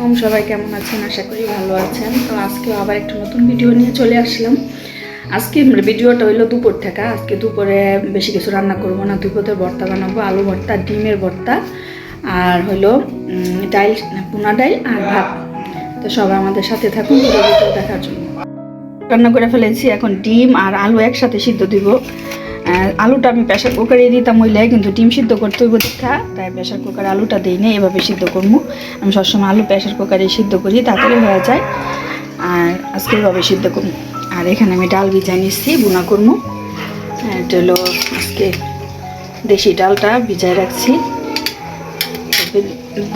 কম সবাই কেমন আছেন? আশা করি ভালো আছেন। তো আজকে আবার একটা নতুন ভিডিও নিয়ে চলে আসলাম। আজকে ভিডিওটা হইল দুপুর থেকে। আজকে দুপুরে বেশি কিছু রান্না করব না। দুপুরে ভর্তা বানাবো, আলু ভর্তা, ডিমের ভর্তা, আর হইল ডাইল, পোনা ডাইল আর ভাত। তো সবাই আমাদের সাথে থাকুন দেখার জন্য। রান্না করে ফেলেছি। এখন ডিম আর আলু একসাথে সিদ্ধ দিব। আলুটা আমি প্রেশার কুকারে দিতাম হইলে কিন্তু ডিম সিদ্ধ করতে হইব দীক্ষা তাই প্রেশার কুকারে আলুটা দিই না এভাবে সিদ্ধ করব আমি সবসময় আলু প্রেশার কুকারে সিদ্ধ করি, তাড়াতাড়ি হয়ে যায়। আর আজকে এভাবে সিদ্ধ করব আর এখানে আমি ডাল ভিজাই নিচ্ছি বুনা করব এটা হলো আজকে দেশি ডালটা ভিজাই রাখছি।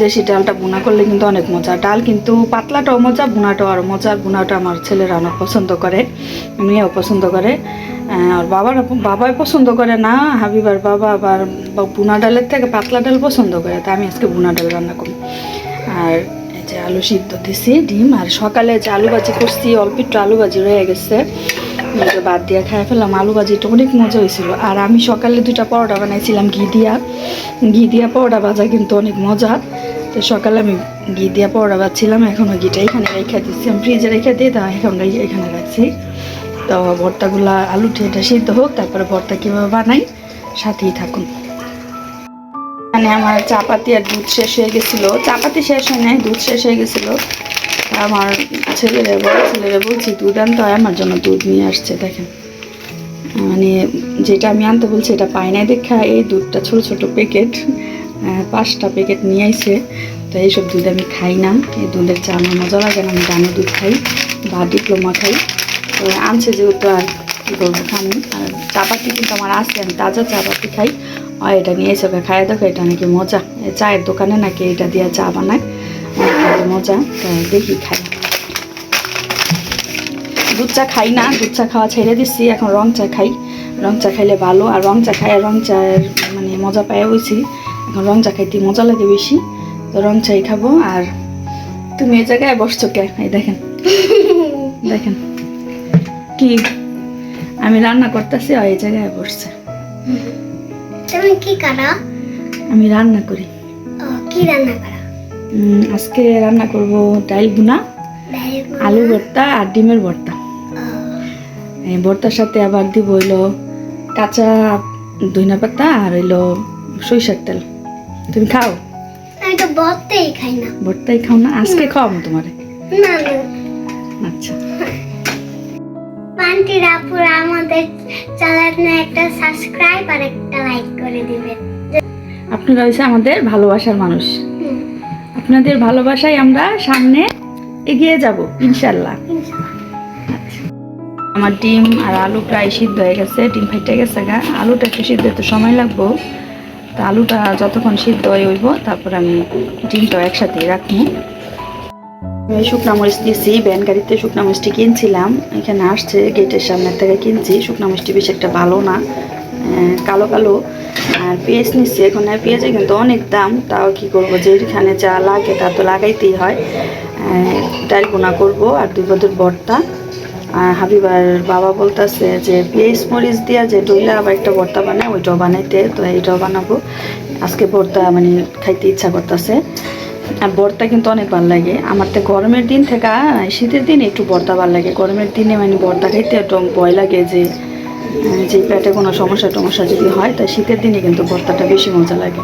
দেশি ডালটা বোনা করলে কিন্তু অনেক মজা। ডাল কিন্তু পাতলাটাও মজা বোনাটাও আরও মজা। বোনাটা আমার ছেলেরা অনেক পছন্দ করে, মেয়েও পছন্দ করে। আহ, আর বাবার বাবাই পছন্দ করে না হাবিবার বাবা আবার বুনা ডালের থেকে পাতলা ডাল পছন্দ করে তা আমি আজকে বুনা ডাল রান্না করি। আর এই যে আলু সিদ্ধ দিছি ডিম আর সকালে যে আলু ভাজি করছি অল্প একটু আলু ভাজি রয়ে গেছে। বাদ দিয়ে খাই ফেললাম আলু ভাজিটা অনেক মজা হয়েছিল। আর আমি সকালে দুইটা পরোটা বানাইছিলাম ঘি দিয়া। ঘি দিয়া পরোটা ভাজা কিন্তু অনেক মজা। তো সকালে আমি ঘি দিয়া পরোটা ভাজছিলাম এখনও ঘিটা এখানে রেখে দিচ্ছি আমি ফ্রিজে রেখে দিয়ে তা এখন এখানে রাখছি। তো ভর্তাগুলা আলু এটা সিদ্ধ হোক, তারপরে ভর্তা কীভাবে বানাই, সাথেই থাকুন। মানে আমার চাপাতি আর দুধ শেষ হয়ে গেছিল। চাপাতি শেষ হয় নাই, দুধ শেষ হয়ে গেছিল। আমার ছেলেরা, বড় ছেলেরা বলছি, দুধ আনতে হয়, আমার জন্য দুধ নিয়ে আসছে, দেখেন। মানে যেটা আমি আনতে বলছি, এটা পাই নাই দেখা, এই দুধটা ছোট ছোট প্যাকেট পাঁচটা প্যাকেট নিয়ে আইছে। তো এইসব দুধ আমি খাই না, এই দুধের চা আমার মজা লাগে না, আমি দানা দুধ খাই, বা ডিপ্লোমা খাই। আনছে যেহেতু আর কী করব খানি আর চাপাতি কিন্তু আমার আছে, আমি তাজা চাপাতি খাই। আর এটা নিয়ে এসে ওকে খাই দেখো, এটা নাকি মজা। চায়ের দোকানে নাকি এটা দিয়ে চা বানায়। মজা দেখি খাই। দুধ চা খাই না, দুধ চা খাওয়া ছেড়ে দিচ্ছি এখন রং চা খাই। রং চা খাইলে ভালো, আর রং চা খাই রং চায়ের মানে মজা পাই হয়েছি এখন রং চা খাইতে মজা লাগে বেশি। তো রং চাই খাব, আর তুমি এই জায়গায় বসছো কে? এই দেখেন। দেখেন। কি? আমি রান্না করতেছি আর এই জায়গায় বসছে। তুমি কি করো? আমি রান্না করি। কি রান্না করো? আজকে রান্না করব ডাল বোনা। আলু ভর্তা আর ডিমের ভর্তা। ভর্তার সাথে আবার দিব হইল কাঁচা ধইনা পাতা আর হইল সরিষার তেল। তুমি খাও? আমি তো বলতেই খাই না। ভর্তাই খাও না? আজকে খাওয়াবো তোমারে। না না। আচ্ছা। পান্টির আপুরা আমাদের চ্যানেলে একটা সাবস্ক্রাইব আর একটা লাইক করে দিবেন। আপনারা হয়েছে আমাদের ভালোবাসার মানুষ। আপনাদের ভালোবাসায় আমরা সামনে এগিয়ে যাব ইনশাল্লাহ ইনশাআল্লাহ। আমার ডিম আর আলু প্রায় সিদ্ধ হয়ে গেছে ডিম ফাইটে গেছে গা। আলুটা একটু সিদ্ধ তো সময় লাগবো। তা আলুটা যতক্ষণ সিদ্ধ হয়ে হইব তারপর আমি ডিমটাও একসাথে রাখব। আমি শুকনা মরিচ দিয়েছি ব্যান গাড়িতে শুকনা মরিচটি কিনছিলাম। এখানে আসছে, গেটের সামনে থেকে কিনছি। শুকনা মরিচটি বেশি একটা ভালো না কালো কালো। আর পেঁয়াজ নিচ্ছি এখন আর পেঁয়াজে কিন্তু অনেক দাম, তাও কি করব যেখানে যা লাগে তা তো লাগাইতেই হয়। ডাল বোনা করব আর দুই বছর ভর্তা। আর হাবিবার বাবা বলতেছে যে, পেঁয়াজ মরিচ দিয়া যে ডইলা আবার একটা ভর্তা বানায় ওইটাও বানাইতে, তো এইটাও বানাবো। আজকে ভর্তা মানে খাইতে ইচ্ছা করতেছে। আর বর্তা কিন্তু অনেক ভালো লাগে। আমার তো গরমের দিন থেকে শীতের দিন একটু বর্তা ভালো লাগে। গরমের দিনে মানে বর্তা খাইতে একটু ভয় লাগে যে যে পেটে কোনো সমস্যা টমস্যা যদি হয়, তাই শীতের দিনে কিন্তু ভর্তাটা বেশি মজা লাগে।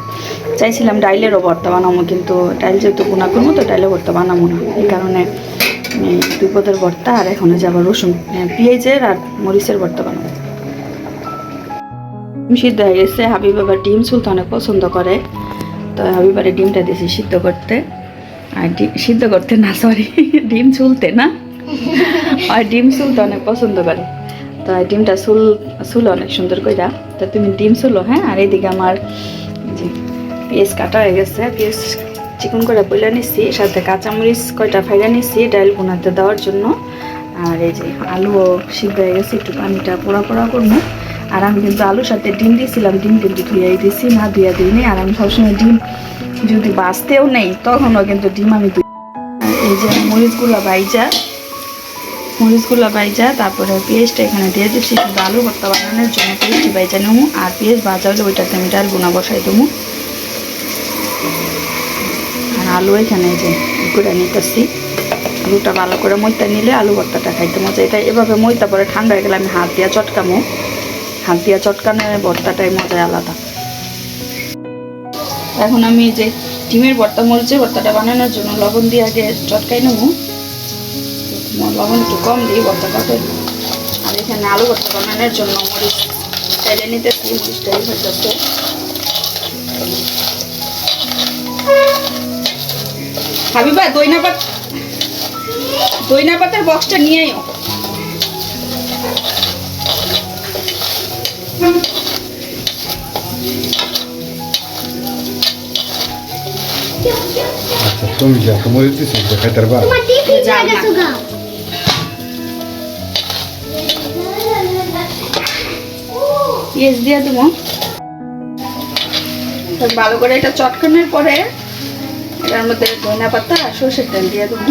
চাইছিলাম ডাইলেরও ভর্তা বানাবো কিন্তু ডাইল যেহেতু গুণা করব, তো ডাইলে ভর্তা বানাবো না। এই কারণে দুপদের ভর্তা আর এখন যাবার রসুন পেঁয়াজের আর মরিচের ভর্তা বানাবো। সিদ্ধ হয়ে গেছে। হাবিব আবার ডিম চুলতে অনেক পছন্দ করে। তো হাবিবারে ডিমটা দিয়েছি সিদ্ধ করতে। আর ডি- সিদ্ধ করতে না সরি ডিম চুলতে না। আর ডিম চুলতে অনেক পছন্দ করে। তো ডিমটা চুল চুলো অনেক সুন্দর কইরা। তো তুমি ডিম চুলো হ্যাঁ? আর এইদিকে আমার যে পেঁয়াজ কাটা হয়ে গেছে। পেঁয়াজ চিকন করে বইলা নিচ্ছি সাথে কাঁচামরিচ কয়টা ফাইরা নিচ্ছি ডাল বোনাতে দেওয়ার জন্য। আর এই যে আলুও সিদ্ধ হয়ে গেছে, একটু পানিটা পোড়া পোড়া করব। আর আমি কিন্তু আলুর সাথে ডিম দিয়েছিলাম, ডিম কিন্তু ধুয়াই দিয়েছি, না ধুয়া দিইনি। আর আমি সবসময় ডিম যদি বাঁচতেও নেই, তখনও কিন্তু ডিম আমি ধুই এই যে মরিচগুলো বাইজা মরিচগুলো বাইজা তারপরে পেঁয়াজটা এখানে দিয়ে দিচ্ছি শুধু আলু ভর্তা বানানোর জন্য পেঁয়াজটি বাইজা নেব, আর পেঁয়াজ ভাজা হলে ওইটাতে আমি ডাল বোনা বসাই দেবো। আর আলু এখানে যে করে নিতেছি। আলুটা ভালো করে মইতা নিলে আলু ভর্তাটা খাইতে মজা, এটা এভাবে মইতা পরে ঠান্ডা হয়ে গেলে আমি হাত দিয়া চটকামো। হাত দিয়া ভর্তাটাই মজাই আলাদা। এখন আমি যে ডিমের ভর্তা মরিচের ভর্তাটা বানানোর জন্য লবণ দিয়ে আগে চটকাই নেব। লবণ একটু কম দিই ভর্তা কাটে আর এখানে আলু ভর্তা বানানোর জন্য মরিচ চাইলে নিতেছি মরিচটাই হইতেছে হাবিবা, দইনা পাত দইনা পাতার বক্সটা নিয়ে আইও আচ্ছা তুমি যা তোমার পেঁয়াজ দিয়ে দেবো। ভালো করে এটা চটকানোর পরে এটার মধ্যে ধনিয়া পাতা আর সর্ষের তেল দিয়ে দেবো।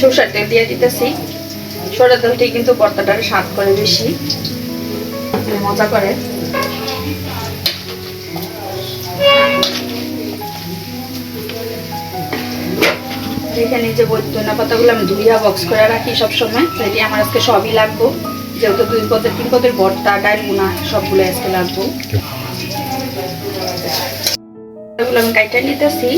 সর্ষের তেল দিয়ে দিতেছি। সর্ষের তেলটি কিন্তু ভর্তাটার স্বাদ করে বেশি। মজা করে। এখানে যে ধনিয়া পাতাগুলো আমি ধুইয়া বক্স করে রাখি সব সময় এটি আমার আজকে সবই লাগবো। যেহেতু দুই পদের তিন পদের ভর্তা ডাল গুনা সবগুলো আজকে লাগবো। এগুলো আমি কাইটা নিতেছি।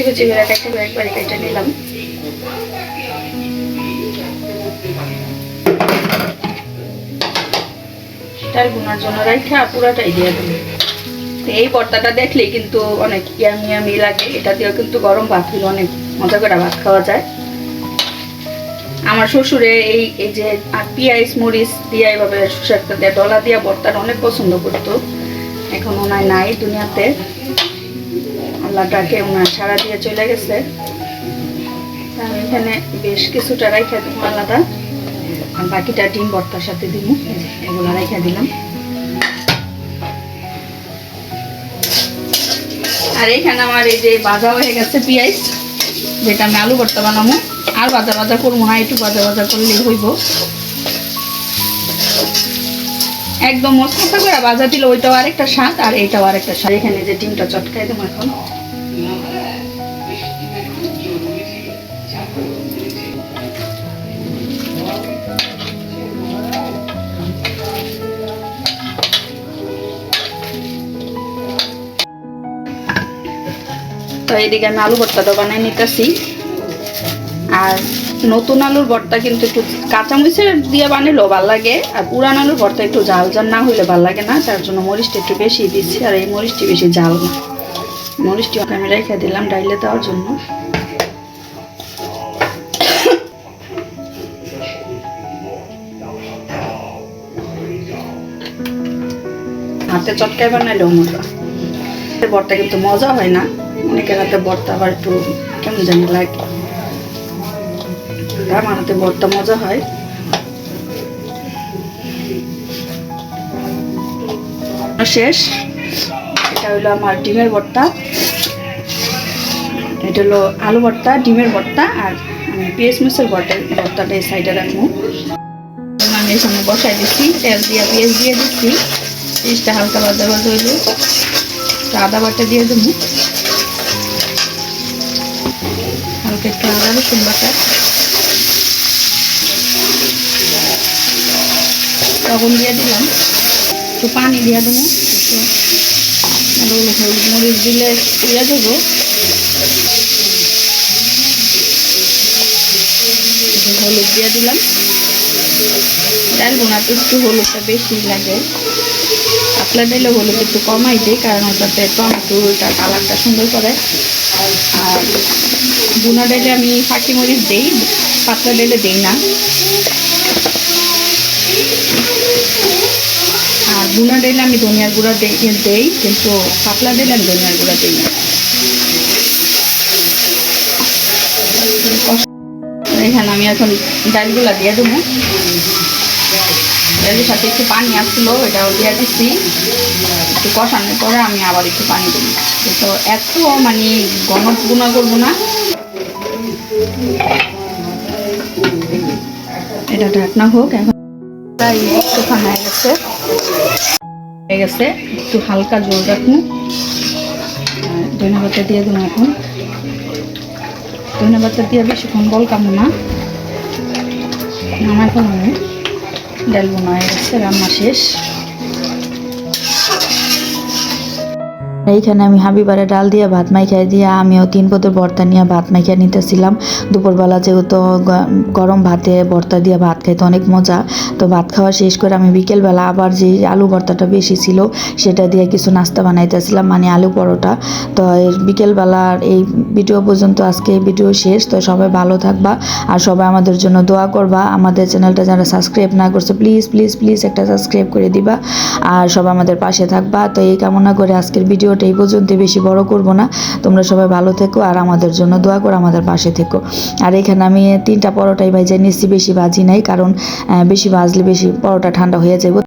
কুচি কুচি করে করে একবারে কাইটা নিলাম। ডাল গুনার জন্য রাইখা পুরাটাই দিয়ে দেবো এই ভর্তাটা দেখলে কিন্তু অনেক ইয়ামি ইয়ামি লাগে। এটা দিয়েও কিন্তু গরম ভাত কিন্তু অনেক মজা করে ভাত খাওয়া যায়। আমার শ্বশুরে এই এই যে পিঁয়াজ, মরিচ দিয়ে এইভাবে সুসারটা দিয়ে। ডলা দিয়া ভর্তাটা অনেক পছন্দ করতো। এখন ওনার নাই দুনিয়াতে। আল্লাহটাকে ওনার ছাড়া দিয়ে চলে গেছে। আমি এখানে বেশ কিছুটা রাইখা দেবো আলাদা। আর বাকিটা ডিম ভর্তার সাথে দিব এগুলো রাইখা দিলাম। আর এখানে আমার এই যে ভাজা হয়ে গেছে পেঁয়াজ, যেটা আমি আলু ভর্তা বানাবো। আর ভাজা ভাজা করব না, একটু ভাজা ভাজা করলেই হইব। একদম মশলা করে ভাজা দিলে ওইটাও আরেকটা স্বাদ, আর এইটাও আরেকটা স্বাদ। এখানে যে ডিমটা চটকাই দেবো এখন। তো এইদিকে আমি আলু ভর্তাটা বানাই নিতেছি। আর নতুন আলুর ভর্তা কিন্তু একটু কাঁচামরিচের দিয়ে বানালেও ভালো লাগে, আর পুরান আলুর ভর্তা একটু জাল জাল না হইলে ভালো লাগে না, তার জন্য মরিচটা একটু বেশি দিচ্ছি, আর এই মরিচটি বেশি জাল না। মরিচটি আমি রেখে দিলাম ডাইলে দেওয়ার জন্য। হাতে চটকায় বানাইলেও মজা বরটা কিন্তু মজা হয় না। অনেকের হাতে ভর্তা আবার একটু কেমন জানি লাগে। আমার হাতে বরটা মজা হয়। শেষ। এটা হলো আমার ডিমের ভর্তা এটা হলো আলু ভর্তা, ডিমের ভর্তা আর আমি পেঁয়াজ মরিচের ভর্তা, ভর্তাটা এই সাইডে রাখব। আমি এখানে বসাই দিচ্ছি, তেল দিয়ে পেঁয়াজ দিয়ে দিচ্ছি। পেঁয়াজটা হালকা বাজা বাজা হইল আদা বাটা দিয়ে দেবো। হালকা একটু আদা রসুন বাটা। লবণ দিয়ে দিলাম। একটু পানি দিয়ে দেবো। একটু মরিচ দিলে দিয়ে দেবো। হলুদ দিয়ে দিলাম। ডাল বোনাতে একটু হলুদটা বেশি লাগে। পাতলা ডাইলে হলুদ একটু কমাই দিই, কারণ ওটাতে টমেটোটা কালারটা সুন্দর করে। আর বুনা ডাইলে আমি ফাঁকি মরিচ দিই, পাতলা ডাইলে দিই না। আর বুনা ডাইলে আমি ধনিয়ার গুঁড়া দেই, কিন্তু পাতলা ডাইলে আমি ধনিয়ার গুঁড়া দিই না। এখানে আমি এখন ডালগুলা দিয়ে দেবো। ডালের সাথে একটু পানি আসলো এটাও দিয়ে দিচ্ছি। একটু কষানোর পরে আমি আবার একটু পানি দেবো। তো এত মানে ঘন গুণা করব না। এটা ঢাকনা হোক, এখন তাই একটু হয়ে গেছে। হয়ে গেছে, একটু হালকা জল রাখুন। ধনে দিয়ে দেবো এখন। ধনে পাতা দিয়ে বেশিক্ষণ বল কামো না। নামাই ফেলাম ডাল বোনা রান্না শেষ। এইখানে আমি হাবিবারে ডাল দিয়ে ভাত মাইখাই দিয়ে আমিও তিন পদের ভর্তা নিয়ে ভাত মাইখা নিতেছিলাম। দুপুরবেলা যেহেতু গরম ভাতে ভর্তা দিয়ে ভাত খাইতে অনেক মজা, তো ভাত খাওয়া শেষ করে আমি বিকেলবেলা আবার যে আলু ভর্তাটা বেশি ছিল, সেটা দিয়ে কিছু নাস্তা বানাইতেছিলাম মানে আলু পরোটা। তো বিকেলবেলার এই ভিডিও পর্যন্ত আজকে এই ভিডিও শেষ, তো সবাই ভালো থাকবা আর সবাই আমাদের জন্য দোয়া করবা। আমাদের চ্যানেলটা যারা সাবস্ক্রাইব না করছে, প্লিজ প্লিজ প্লিজ একটা সাবস্ক্রাইব করে দিবা। আর সবাই আমাদের পাশে থাকবা। তো এই কামনা করে আজকের ভিডিওটা এই পর্যন্ত বেশি বড় করব না। তোমরা সবাই ভালো থেকো আর আমাদের জন্য দোয়া করো, আমাদের পাশে থেকো। আর এখানে আমি তিনটা পরোটাই ভাইজাই নিচ্ছি বেশি ভাজি নাই কারণ বেশি ভাজলে বেশি পরোটা ঠান্ডা হয়ে যাবে।